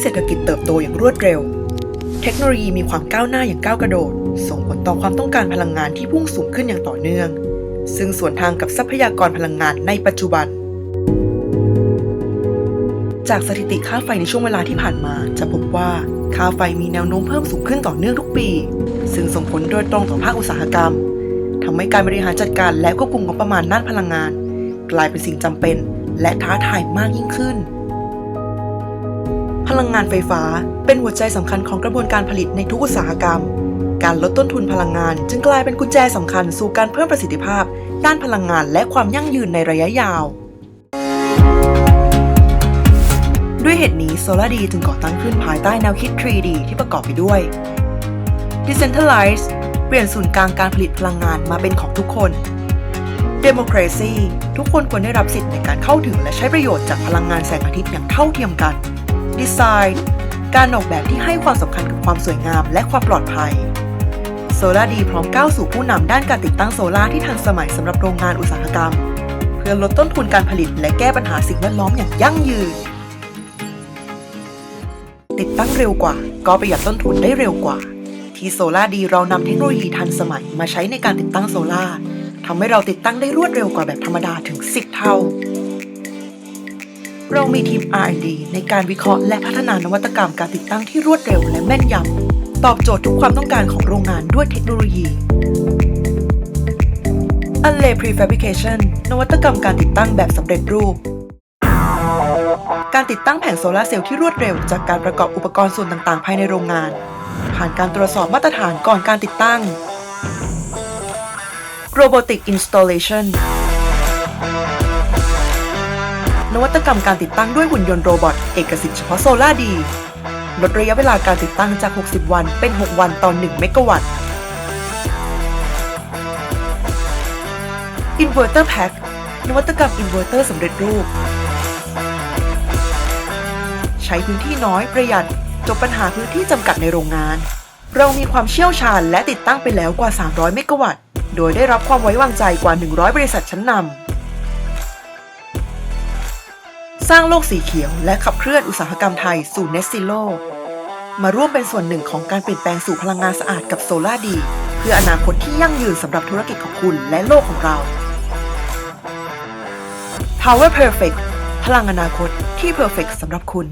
เศรษฐกิจเติบโตอย่างรวดเร็ว เทคโนโลยีมีความก้าวหน้าอย่างก้าวกระโดด ส่งผลต่อความต้องการพลังงานที่พุ่งสูงขึ้นอย่างต่อเนื่อง ซึ่งส่วนทางกับทรัพยากรพลังงานในปัจจุบัน จากสถิติค่าไฟในช่วงเวลาที่ผ่านมาจะพบว่าค่าไฟมีแนวโน้มเพิ่มสูงขึ้นต่อเนื่องทุกปี ซึ่งส่งผลโดยตรงต่อภาคอุตสาหกรรมทำให้การบริหารจัดการและควบคุมงบประมาณด้านพลังงาน กลายเป็นสิ่งจำเป็น และท้าทายมากยิ่งขึ้น พลังงานไฟฟ้า เป็นหัวใจสำคัญของกระบวนการผลิตในทุกอุตสาหกรรม การลดต้นทุนพลังงาน จึงกลายเป็นกุญแจสำคัญสู่การเพิ่มประสิทธิภาพ ด้านพลังงานและความยั่งยืนในระยะยาว ด้วยเหตุนี้ SolarD จึงก่อตั้งขึ้นภายใต้แนวคิด 3D ที่ประกอบไปด้วย Decentralized เปลี่ยนศูนย์กลางการผลิตพลังงานมาเป็นของทุกคน Democracy ทุกคนควรได้รับสิทธิ์ในการเข้าถึงและใช้ประโยชน์จากพลังงานแสงอาทิตย์อย่างเท่าเทียมกัน Design การออกแบบที่ให้ความสำคัญกับความสวยงามและความปลอดภัย SolarD พร้อมก้าวสู่ผู้นำด้านการติดตั้งโซลาที่ทันสมัยสำหรับโรงงานอุตสาหกรรม เพื่อลดต้นทุนการผลิตและแก้ปัญหาสิ่งแวดล้อมอย่างยั่งยืน ติดตั้งเร็วกว่า ก็ประหยัดต้นทุนได้เร็วกว่า ที่โซลาดีเรานำเทคโนโลยีทันสมัยมาใช้ในการติดตั้งโซลาทำให้เราติดตั้งได้รวดเร็วกว่าแบบธรรมดาถึง 10 เท่า เรามีทีม R&D ในการวิเคราะห์และพัฒนานวัตกรรมการติดตั้งที่รวดเร็วและแม่นยำ ตอบโจทย์ทุกความต้องการของโรงงานด้วยเทคโนโลยี a l l e Prefabrication นวัตกรรมการติดตั้งแบบสำเร็จรูป การติดตั้งแผงโซลาเซลล์ที่รวดเร็วจากการประกอบอุปกรณ์ส่วนต่างๆ ภายในโรงงาน ผ่านการตรวจสอบมาตรฐานก่อนการติดตั้ง Robotic Installation นวัตกรรมการติดตั้งด้วยหุ่นยนต์โรบอทเอกสิทธิ์เฉพาะโซล่าดี ลดระยะเวลาการติดตั้งจาก 60 วันเป็น 6 วันต่อ 1 เมกะวัตต์ Inverter Pack นวัตกรรมอินเวอร์เตอร์สำเร็จรูป ใช้พื้นที่น้อยประหยัดจบปัญหาพื้นที่จำกัดในโรงงาน เรามีความเชี่ยวชาญและติดตั้งไปแล้วกว่า 300 เมกะวัตต์ โดยได้รับความไว้วางใจกว่า 100 บริษัทชั้นนำ สร้างโลกสีเขียวและขับเคลื่อนอุตสาหกรรมไทยสู่ Net Zero มาร่วมเป็นส่วนหนึ่งของการเปลี่ยนแปลงสู่พลังงานสะอาดกับโซลาร์ดีเพื่ออนาคตที่ยั่งยืนสำหรับธุรกิจของคุณและโลกของเรา Power Perfect พลังอนาคตที่ perfect สำหรับคุณ